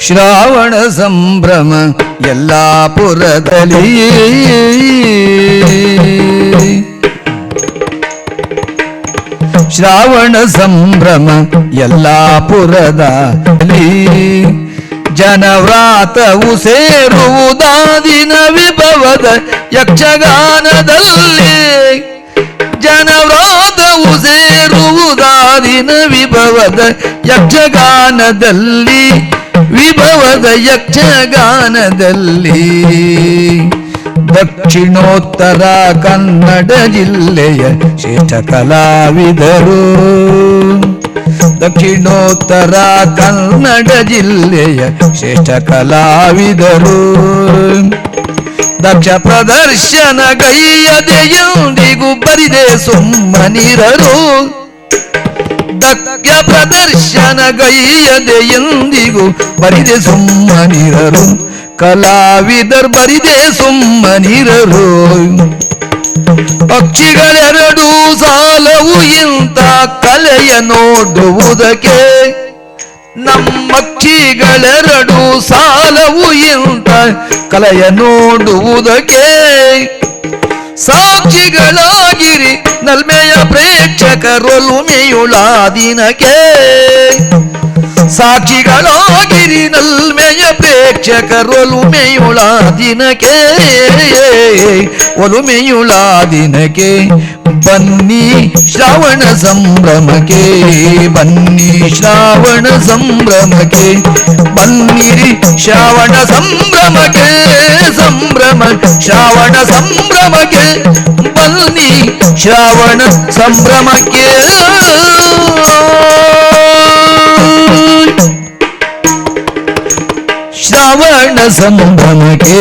ಶ್ರಾವಣ ಸಂಭ್ರಮ ಯಲ್ಲಾಪುರದಲ್ಲಿ ಶ್ರಾವಣ ಸಂಭ್ರಮ ಯಲ್ಲಾಪುರದಲ್ಲಿ ಜನವ್ರಾತವು ಸೇರುವುದಾದಿನ ವಿಭವದ ಯಕ್ಷಗಾನದಲ್ಲಿ. ಜನವ್ರಾತವು ಸೇರುವುದಾದಿನ ವಿಭವದ ಯಕ್ಷಗಾನದಲ್ಲಿ. ವಿಭವದ ಯಕ್ಷಗಾನದಲ್ಲಿ ದಕ್ಷಿಣೋತ್ತರ ಕನ್ನಡ ಜಿಲ್ಲೆಯ ಶ್ರೇಷ್ಠ ಕಲಾವಿದರು ದಕ್ಷಿಣೋತ್ತರ ಕನ್ನಡ ಜಿಲ್ಲೆಯ ಶ್ರೇಷ್ಠ ಕಲಾವಿದರು ದಕ್ಷ ಪ್ರದರ್ಶನ ಗೈಯದೆಯೊಂದಿಗೂ ಬರಿದೆ ಸುಮ್ಮನಿರರು. ದಕ್ಷ ಪ್ರದರ್ಶನ ಗೈಯದೆ ಎಂದಿಗೂ ಬರಿದೆ ಸುಮ್ಮನಿರರು. ಕಲಾವಿದರ್ ಬರಿದೆ ಸುಮ್ಮನಿರರು. ಪಕ್ಷಿಗಳೆರಡೂ ಸಾಲವು ಇಂಥ ಕಲೆಯ ನೋಡುವುದಕ್ಕೆ. ನಮ್ಮಕ್ಷಿಗಳೆರಡು ಸಾಲವು ಇಂಥ ಕಲೆಯ ನೋಡುವುದಕ್ಕೆ. ಸಾಕ್ಷಿಗಳಾಗಿರಿ ನಲ್ಮೆಯ ಪ್ರೇಕ್ಷಕರೊಲುಮೆಯುಳಾದಿನಕ್ಕೆ ಸಾಕ್ಷಿಗಳಾಗಿರಿ ನಲ್ಮೆಯ ಪ್ರೇಕ್ಷಕರೊಲುಮೆಯುಳಾದಿನಕ್ಕೆ ಒಲುಮೆಯುಳಾದಿನಕ್ಕೆ ಬನ್ನಿ ಶ್ರಾವಣ ಸಂಭ್ರಮಕ್ಕೆ. ಬನ್ನಿ ಶ್ರಾವಣ ಸಂಭ್ರಮಕ್ಕೆ. ಬನ್ನಿರಿ ಶ್ರಾವಣ ಸಂಭ್ರಮಕ್ಕೆ. ಸಂಭ್ರಮ, ಶ್ರಾವಣ ಸಂಭ್ರಮಕ್ಕೆ. ಬನ್ನಿ ಶ್ರಾವಣ ಸಂಭ್ರಮಕ್ಕೆ ಶ್ರಾವಣ ಸಂಭ್ರಮಕ್ಕೆ